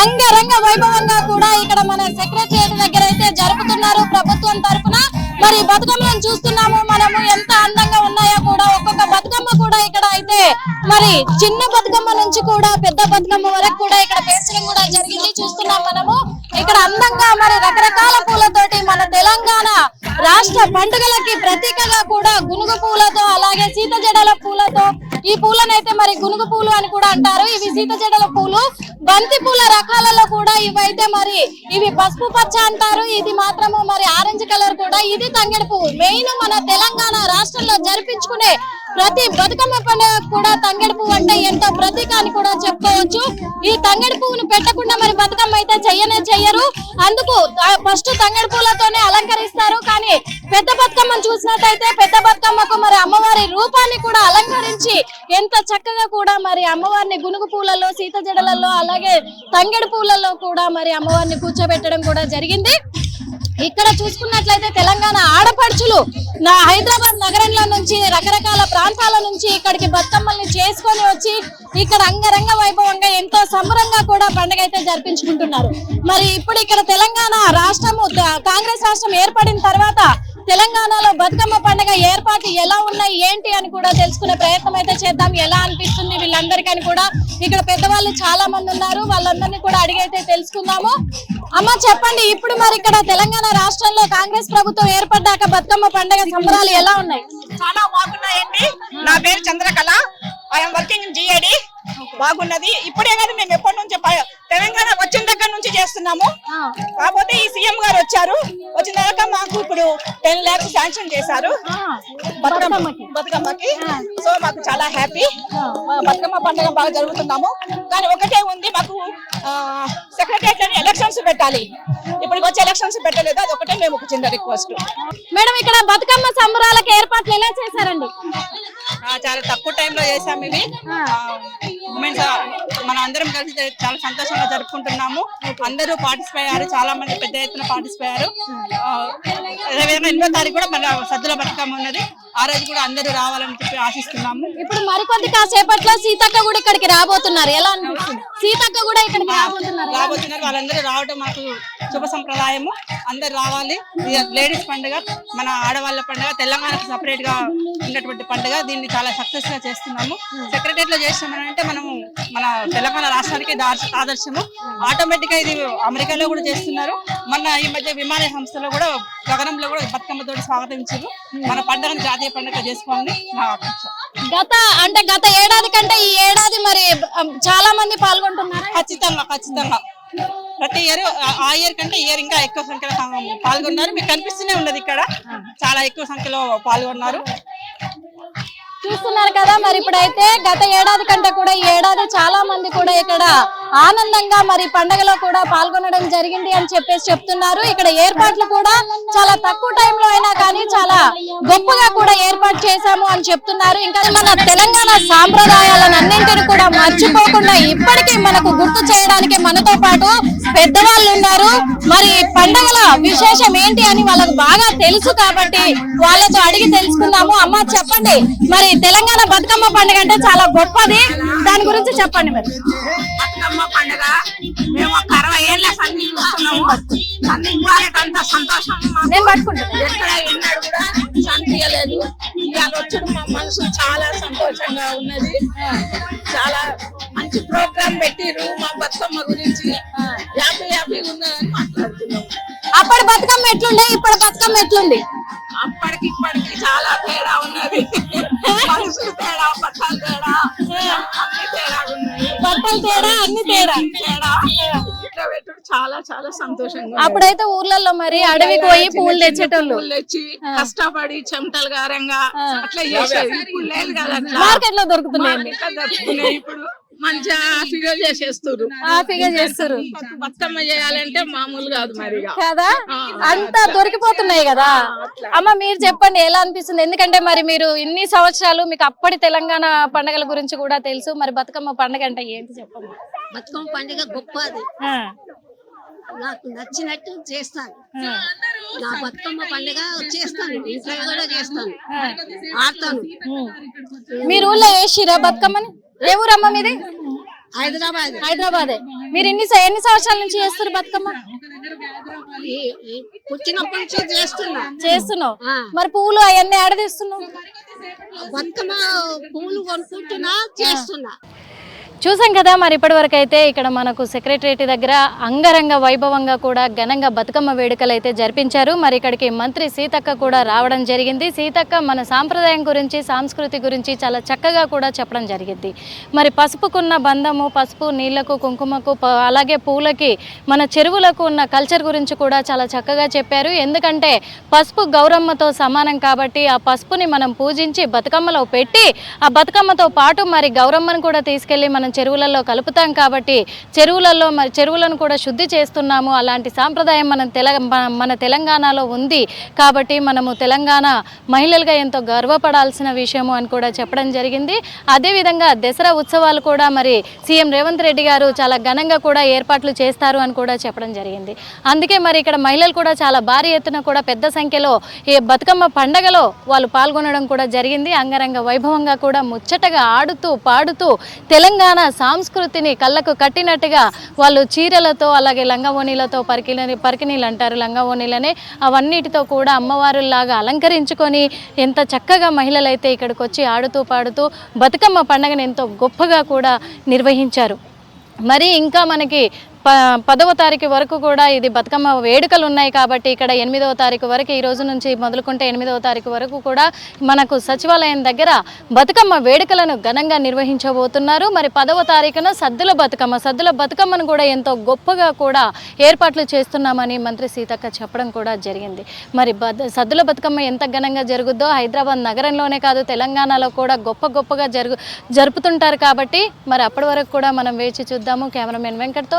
అంగరంగ వైభవంగా కూడా ఇక్కడ మన సెక్రటరియట్ దగ్గర అయితే జరుపుతున్నారు ప్రభుత్వం తరఫున. మరి బతుకమ్మలను చూస్తున్నాము మనము ఎంత అందంగా ఉన్నాయో కూడా ఒక్కొక్క బతుకమ్మ కూడా ఇక్కడ అయితే మరి చిన్న బతుకమ్మ నుంచి కూడా పెద్ద బతుకమ్మ వరకు కూడా ఇక్కడ పేర్చడం కూడా జరిగింది. చూస్తున్నాం మనము. ఇక్కడ అందంగా మరి రకరకాల పూలతోటి మన తెలంగాణ రాష్ట్ర పండుగలకి ప్రతీకగా కూడా గునుగు పూలతో అలాగే సీత జడల పూలతో ఈ పూలనైతే మరి గునుగు పూలు అని కూడా అంటారు. ఇవి సీత జడల పూలు. బంతి పూల రకాలలో కూడా ఇవైతే మరి ఇవి పసుపు పచ్చ అంటారు. ఇది మాత్రము మరి ఆరెంజ్ కలర్ కూడా. ఇది తంగెడు పువ్వు. మెయిన్ మన తెలంగాణ రాష్ట్రంలో జరిపించుకునే ప్రతి బతుకమ్మ పండుగ కూడా తంగడి పువ్వు అంటే ఎంతో ప్రతీక అని కూడా చెప్పుకోవచ్చు. ఈ తంగడి పువ్వును పెట్టకుండా మరి బతుకమ్మ అయితే చెయ్యనే చెయ్యరు అందుకు ఫస్ట్ తంగడి పూలతోనే అలంకరిస్తారు. కానీ పెద్ద బతుకమ్మను చూసినట్టయితే పెద్ద బతుకమ్మకు మరి అమ్మవారి రూపాన్ని కూడా అలంకరించి ఎంత చక్కగా కూడా మరి అమ్మవారిని గునుగు పూలలో సీత జడలలో అలాగే తంగెడు పూలలో కూడా మరి అమ్మవారిని కూర్చోబెట్టడం కూడా జరిగింది. ఇక్కడ చూసుకున్నట్లయితే తెలంగాణ ఆడపడుచులు నా హైదరాబాద్ నగరంలో నుంచి రకరకాల ప్రాంతాల నుంచి ఇక్కడికి బతుకమ్మల్ని చేసుకొని వచ్చి ఇక్కడ అంగరంగ వైభవంగా ఎంతో సంబరంగా కూడా పండుగ అయితే జరిపించుకుంటున్నారు. మరి ఇప్పుడు ఇక్కడ తెలంగాణ రాష్ట్రము కాంగ్రెస్ రాష్ట్రం ఏర్పడిన తర్వాత తెలంగాణలో బతుకమ్మ పండుగ ఏర్పాటు ఎలా ఉన్నాయి ఏంటి అని కూడా తెలుసుకునే ప్రయత్నం అయితే చేద్దాం. ఎలా అనిపిస్తుంది వీళ్ళందరికీ అని కూడా ఇక్కడ పెద్దవాళ్ళు చాలా మంది ఉన్నారు. వాళ్ళందరినీ కూడా అడిగైతే తెలుసుకుందాము. అమ్మ చెప్పండి ఇప్పుడు మరి ఇక్కడ తెలంగాణ రాష్ట్రంలో కాంగ్రెస్ ప్రభుత్వం ఏర్పడ్డాక బతుకమ్మ పండుగ సంబరాలు ఎలా ఉన్నాయి? చాలా బాగున్నాయండి. నా పేరు చంద్రకళ. ఐఎమ్ వర్కింగ్ జిఐడి బాగున్నది. ఇప్పుడే కానీ మేము ఎప్పటి నుంచి చేస్తున్నాము కాకపోతే ఈ సీఎం గారు వచ్చారు. వచ్చిన తర్వాత మాకు ఇప్పుడు టెన్ లాక్స్ శాంక్షన్ చేశారు. బతుకమ్మ బతుకమ్మకి. సో మాకు చాలా హ్యాపీ. బతుకమ్మ పండుగ బాగా జరుగుతున్నాము. కానీ ఒకటే ఉంది మాకు సెక్రటరియట్ అని ఎలక్షన్స్ పెట్టాలి. ఇప్పుడు వచ్చే ఎలక్షన్స్ పెట్టలేదు. అది ఒకటే మేము ఒక చిన్న రిక్వెస్ట్. మేడం ఇక్కడ బతుకమ్మ సంబరాలకు ఏర్పాట్లు ఎలా చేశారండి? చాలా తక్కువ టైంలో చేసాం ఇవి. ఉమెన్స్ మన అందరం కలిసి చాలా సంతోషంగా జరుపుకుంటున్నాము. అందరూ పార్టిసిపేట్ అయ్యారు చాలా మంది పెద్ద ఎత్తున పార్టిసిపేట్ అయ్యారు. అదేవిధంగా ఎనిమిదో తారీఖు కూడా మన సద్దుల బతుకమ్మ ఉన్నది. ఆ రోజు కూడా అందరూ రావాలని చెప్పి ఆశిస్తున్నాము. ఇప్పుడు మరికొద్ది కాసేపట్లో సీతక్క కూడా ఇక్కడికి రాబోతున్నారు. ఎలా అనిపిస్తుంది? సీతక్క కూడా ఇక్కడికి రాబోతున్నారు. రాబోతున్నారు. వాళ్ళందరూ రావడం మాకు శుభ సంప్రదాయము. అందరు రావాలి. లేడీస్ పండుగ మన ఆడవాళ్ళ పండుగ తెలంగాణకు సపరేట్గా ఉన్నటువంటి పండుగ. దీన్ని చాలా సక్సెస్గా చేస్తున్నాము. సెక్రటరియట్లో చేస్తామని మనము మన తెలంగాణ రాష్ట్రానికి ఆదర్శము. ఆటోమేటిక్గా ఇది అమెరికాలో కూడా చేస్తున్నారు. మొన్న ఈ మధ్య విమాన సంస్థలో కూడా గగనంలో కూడా బతుకమ్మతోటి స్వాగతించారు. మన పండుగను జాతీయ పండుగ చేసుకోవాలని నా ఆకాంక్ష గత అంటే గత ఏడాది కంటే ఈ ఏడాది మరి చాలా మంది పాల్గొంటున్నారు? ఖచ్చితంగా ఖచ్చితంగా. ప్రతి ఇయర్ ఆ ఇయర్ కంటే ఇయర్ ఇంకా ఎక్కువ సంఖ్యలో పాల్గొన్నారు మీకు కనిపిస్తూనే ఉన్నది ఇక్కడ. చాలా ఎక్కువ సంఖ్యలో పాల్గొన్నారు. చూస్తున్నారు కదా మరి ఇప్పుడైతే గత ఏడాది కంటే కూడా ఈ ఏడాది చాలా మంది కూడా ఇక్కడ ఆనందంగా మరి పండగలో కూడా పాల్గొనడం జరిగింది అని చెప్పేసి చెప్తున్నారు. ఇక్కడ ఏర్పాట్లు కూడా చాలా తక్కువ టైంలో అయినా కానీ చాలా గొప్పగా కూడా ఏర్పాటు చేశాము అని చెప్తున్నారు. ఇంకా మన తెలంగాణ సాంప్రదాయాలను అన్నింటిని కూడా మర్చిపోకుండా ఇప్పటికీ మనకు గుర్తు చేయడానికి మనతో పాటు పెద్దవాళ్ళు ఉన్నారు. మరి పండగల విశేషం ఏంటి అని వాళ్ళకు బాగా తెలుసు కాబట్టి వాళ్ళతో అడిగి తెలుసుకుందాము. అమ్మ చెప్పండి. మరి తెలంగాణ బతుకమ్మ పండుగ అంటే చాలా గొప్పది. దాని గురించి చెప్పండి మరి. బతుకమ్మ పండుగ. మేము ఒక అరవై ఏళ్ళ సంధి చూస్తున్నాము అన్ని ఇవ్వాలంత సంతోషం ఎక్కడ ఎన్నడూ కూడా చనిపించలేదు ఇవాళ వచ్చుడు మా మనసు చాలా సంతోషంగా ఉన్నది. చాలా మంచి ప్రోగ్రామ్ పెట్టిరు మా బతుకమ్మ గురించి. హ్యాపీ హ్యాపీగా ఉన్నదని మాట్లాడుతున్నాం. అప్పటి బతుకమ్మ ఎట్లుండే? ఇప్పుడు బతుకమ్మ ఎట్లుంది? అప్పటికి ఇప్పటికి చాలా తేడా ఉన్నది. మనుషులు తేడా బట్టలు తేడా. బట్టలు తేడా అన్ని తేడా. తేడా ఇట్లా పెట్టుడు చాలా చాలా సంతోషంగా. అప్పుడైతే ఊర్లలో మరి అడవికి పోయి పూలు తెచ్చేటోళ్ళు. పూలు తెచ్చి కష్టపడి చెమటలు గారంగా అట్లా చేసేది. ఇప్పుడు లేదు కదా మార్కెట్లో దక్కుతున్నాయి ఇప్పుడు. మంచిగా ఫిగర్ చేసేస్తారు హ్యాపీగా చేస్తారు. బతుకమ్మ చేయాలంటే మామూలు కాదు మరి. కదా? అంతా దొరికిపోతున్నాయి కదా? అమ్మ మీరు చెప్పండి ఎలా అనిపిస్తుంది? ఎందుకంటే మరి మీరు ఇన్ని సంవత్సరాలు మీకు అప్పటి తెలంగాణ పండుగల గురించి కూడా తెలుసు. మరి బతుకమ్మ పండుగ అంటే ఏంటి చెప్పండి బతుకమ్మ పండుగ గొప్పది. ఆ, నాకు నచ్చినట్టు చేస్తాను. నా బతుకమ్మ పండుగ చేస్తాను. ఇంట్లో కూడా చేస్తాను. ఆడతాను. మీరు ఊళ్ళో వేసిరా బతుకమ్మని? ఏ ఊరమ్మ మీది? హైదరాబాద్. హైదరాబాదే. మీరు ఎన్ని ఎన్ని సంవత్సరాల నుంచి చేస్తారు బతుకమ్మ? ఈ- ఈ పుట్టినప్పటి నుంచి చేస్తున్నా. చేస్తున్నావు. మరి పువ్వులు అవన్నీ ఆడదీస్తున్నావు బతుకమ్మ పువ్వులు కొనుక్కుంటున్నా చేస్తున్నా. చూసాం కదా మరి ఇప్పటివరకైతే అయితే ఇక్కడ మనకు సెక్రటరేట్ దగ్గర అంగరంగ వైభవంగా కూడా ఘనంగా బతుకమ్మ వేడుకలు అయితే జరిపించారు. మరి ఇక్కడికి మంత్రి సీతక్క కూడా రావడం జరిగింది. సీతక్క మన సాంప్రదాయం గురించి సంస్కృతి గురించి చాలా చక్కగా కూడా చెప్పడం జరిగింది. మరి పసుపుకున్న బంధము పసుపు నీళ్ళకు కుంకుమకు ప- అలాగే పూలకి మన చెరువులకు ఉన్న కల్చర్ గురించి కూడా చాలా చక్కగా చెప్పారు. ఎందుకంటే పసుపు గౌరమ్మతో సమానం కాబట్టి ఆ పసుపుని మనం పూజించి బతుకమ్మలో పెట్టి ఆ బతుకమ్మతో పాటు మరి గౌరమ్మను కూడా తీసుకెళ్ళి మనం చెరువులలో కలుపుతాం కాబట్టి చెరువులలో మరి చెరువులను కూడా శుద్ధి చేస్తున్నాము. అలాంటి సాంప్రదాయం మనం తెల మన- మన తెలంగాణలో ఉంది కాబట్టి మనము తెలంగాణ మహిళలుగా ఎంతో గర్వపడాల్సిన విషయము అని కూడా చెప్పడం జరిగింది. అదేవిధంగా దసరా ఉత్సవాలు కూడా మరి సీఎం రేవంత్ రెడ్డి గారు చాలా ఘనంగా కూడా ఏర్పాట్లు చేస్తారు అని కూడా చెప్పడం జరిగింది. అందుకే మరి ఇక్కడ మహిళలు కూడా చాలా భారీ ఎత్తున కూడా పెద్ద సంఖ్యలో ఈ బతుకమ్మ పండగలో వాళ్ళు పాల్గొనడం కూడా జరిగింది. అంగరంగ వైభవంగా కూడా ముచ్చటగా ఆడుతూ పాడుతూ తెలంగాణ సంస్కృతిని కళ్ళకు కట్టినట్టుగా వాళ్ళు చీరలతో అలాగే లంగవోణీలతో పరికిలని పరికినీలు అంటారు. లంగవోణీలని అవన్నిటితో కూడా అమ్మవారులాగా అలంకరించుకొని ఎంత చక్కగా మహిళలు అయితే ఇక్కడికి వచ్చి ఆడుతూ పాడుతూ బతుకమ్మ పండుగను ఎంతో గొప్పగా కూడా నిర్వహించారు. మరి ఇంకా మనకి ప పదవ తారీఖు వరకు కూడా ఇది బతుకమ్మ వేడుకలు ఉన్నాయి కాబట్టి ఇక్కడ ఎనిమిదవ తారీఖు వరకు ఈ రోజు నుంచి మొదలుకుంటే ఎనిమిదవ తారీఖు వరకు కూడా మనకు సచివాలయం దగ్గర బతుకమ్మ వేడుకలను ఘనంగా నిర్వహించబోతున్నారు. మరి పదవ తారీఖున సద్దుల బతుకమ్మ సద్దుల బతుకమ్మను కూడా ఎంతో గొప్పగా కూడా ఏర్పాట్లు చేస్తున్నామని మంత్రి సీతక్క చెప్పడం కూడా జరిగింది. మరి సద్దుల బతుకమ్మ ఎంత ఘనంగా జరుగుద్దో హైదరాబాద్ నగరంలోనే కాదు తెలంగాణలో కూడా గొప్ప గొప్పగా జరుగు జరుపుతుంటారు కాబట్టి మరి అప్పటి వరకు కూడా మనం వేచి చూద్దాము. కెమెరామెన్ వెంకట్తో